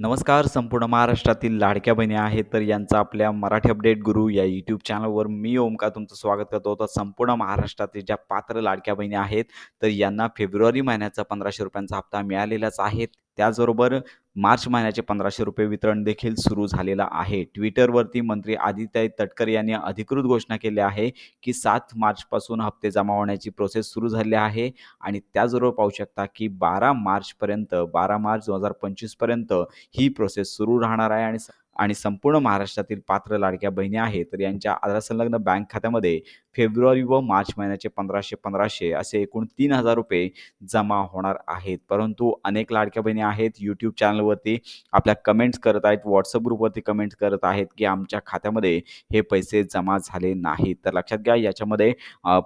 नमस्कार संपूर्ण महाराष्ट्रातील लाडक्या बहिणी आहेत तर यांचा आपल्या मराठी अपडेट गुरु या यूट्यूब चॅनलवर मी ओमका तुमचं स्वागत करतो. तर संपूर्ण महाराष्ट्रातील ज्या पात्र लाडक्या बहिणी आहेत तर यांना फेब्रुवारी महिन्याचा पंधराशे रुपयांचा हप्ता मिळालेलाच आहे. त्याचबरोबर मार्च महिन्याचे पंधराशे रुपये वितरण देखील सुरू झालेलं आहे. ट्विटरवरती मंत्री आदित्य तटकर यांनी अधिकृत घोषणा केली आहे की सात मार्चपासून हप्ते जमा होण्याची प्रोसेस सुरू झाली आहे आणि त्याचबरोबर पाहू शकता की बारा मार्चपर्यंत बारा मार्च दोन हजार पंचवीसपर्यंत ही प्रोसेस सुरू राहणार आहे आणि आणि संपूर्ण महाराष्ट्रातील पात्र लाडक्या बहिणी आहेत तर यांच्या आधार संलग्न बँक खात्यामध्ये फेब्रुवारी व मार्च महिन्याचे पंधराशे पंधराशे असे एकूण तीन हजार रुपये जमा होणार आहेत. परंतु अनेक लाडक्या बहिणी आहेत यूट्यूब चॅनलवरती आपल्या कमेंट्स करत आहेत व्हॉट्सअप ग्रुपवरती कमेंट्स करत आहेत की आमच्या खात्यामध्ये हे पैसे जमा झाले नाहीत. तर लक्षात घ्या याच्यामध्ये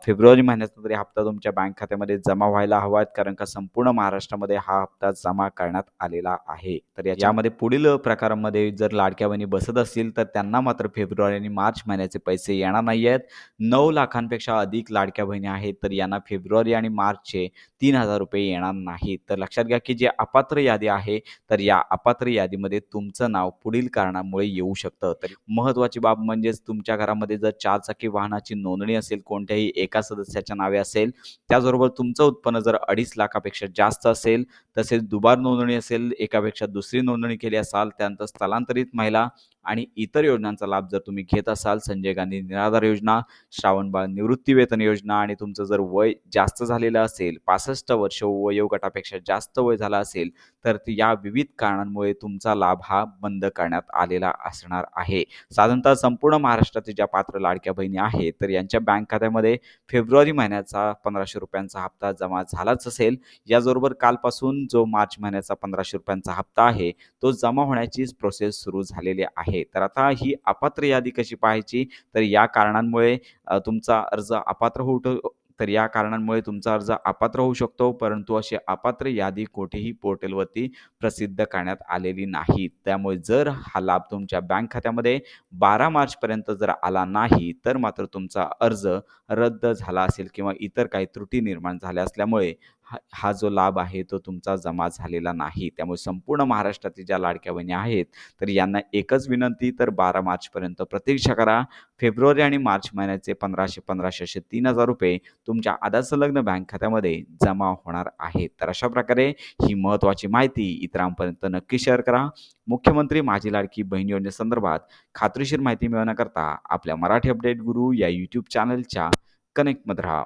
फेब्रुवारी महिन्याचा तरी हप्ता तुमच्या बँक खात्यामध्ये जमा व्हायला हवा आहेत कारण का संपूर्ण महाराष्ट्रामध्ये हा हप्ता जमा करण्यात आलेला आहे. तर याच्यामध्ये पुढील प्रकारामध्ये जर लाडक्या बहिणी बसत असतील तर त्यांना मात्र फेब्रुवारी आणि मार्च महिन्याचे पैसे येणार नाही आहेत. नऊ लाखांपेक्षा अधिक लाडक्या बहिणी आहेत तर यांना फेब्रुवारी आणि मार्चचे तीन हजार रुपये येणार नाहीत. तर लक्षात घ्या की जे अपात्र यादी आहे तर या अपात्र यादीमध्ये तुमचं नाव पुढील कारणामुळे येऊ शकतं. तर महत्त्वाची बाब म्हणजेच तुमच्या घरामध्ये जर चारचाकी वाहनाची नोंदणी असेल कोणत्याही एका सदस्याच्या नावे असेल त्याचबरोबर तुमचं उत्पन्न जर अडीच लाखापेक्षा जास्त असेल तसेच दुबार नोंदणी असेल एकापेक्षा दुसरी नोंदणी केली असाल त्यानंतर स्थलांतरित మహిళ आणि इतर योजनांचा लाभ जर तुम्ही घेत असाल संजय गांधी निराधार योजना श्रावणबाळ निवृत्ती वेतन योजना आणि तुमचं जर वय जास्त झालेलं असेल पासष्ट वर्ष वयोगटापेक्षा जास्त वय झालं असेल तर या विविध कारणांमुळे तुमचा लाभ हा बंद करण्यात आलेला असणार आहे. साधारणतः संपूर्ण महाराष्ट्रातील ज्या पात्र लाडक्या बहिणी आहेत तर यांच्या बँक खात्यामध्ये फेब्रुवारी महिन्याचा पंधराशे रुपयांचा हप्ता जमा झालाच असेल. याचबरोबर कालपासून जो मार्च महिन्याचा पंधराशे रुपयांचा हप्ता आहे तो जमा होण्याचीच प्रोसेस सुरू झालेली आहे. आहे. तर आता ही अपात्र यादी कशी पाहायची? तर या कारणांमुळे तुमचा अर्ज अपात्र होऊ तर या कारणांमुळे तुमचा अर्ज अपात्र होऊ शकतो परंतु अशी अपात्र यादी कोठेही पोर्टलवरती प्रसिद्ध करण्यात आलेली नाही. त्यामुळे जर हा लाभ तुमच्या बँक खात्यामध्ये बारा मार्चपर्यंत जर आला नाही तर मात्र तुमचा अर्ज रद्द झाला असेल किंवा इतर काही त्रुटी निर्माण झाल्या असल्यामुळे हा हा जो लाभ आहे तो तुमचा जमा झालेला नाही. त्यामुळे संपूर्ण महाराष्ट्रातील ज्या लाडक्या बहिणी आहेत तर यांना एकच विनंती तर बारा मार्चपर्यंत प्रतीक्षा करा. फेब्रुवारी आणि मार्च महिन्याचे पंधराशे पंधराशे असे तीन हजार रुपये तुमच्या आधार संलग्न बँक खात्यामध्ये जमा होणार आहेत. तर अशा प्रकारे ही महत्त्वाची माहिती इतरांपर्यंत नक्की शेअर करा. मुख्यमंत्री माझी लाडकी बहीण योजनेसंदर्भात खात्रीशीर माहिती मिळवण्याकरता आपल्या मराठी अपडेट गुरु या यूट्यूब चॅनलच्या कनेक्टमध्ये राहा.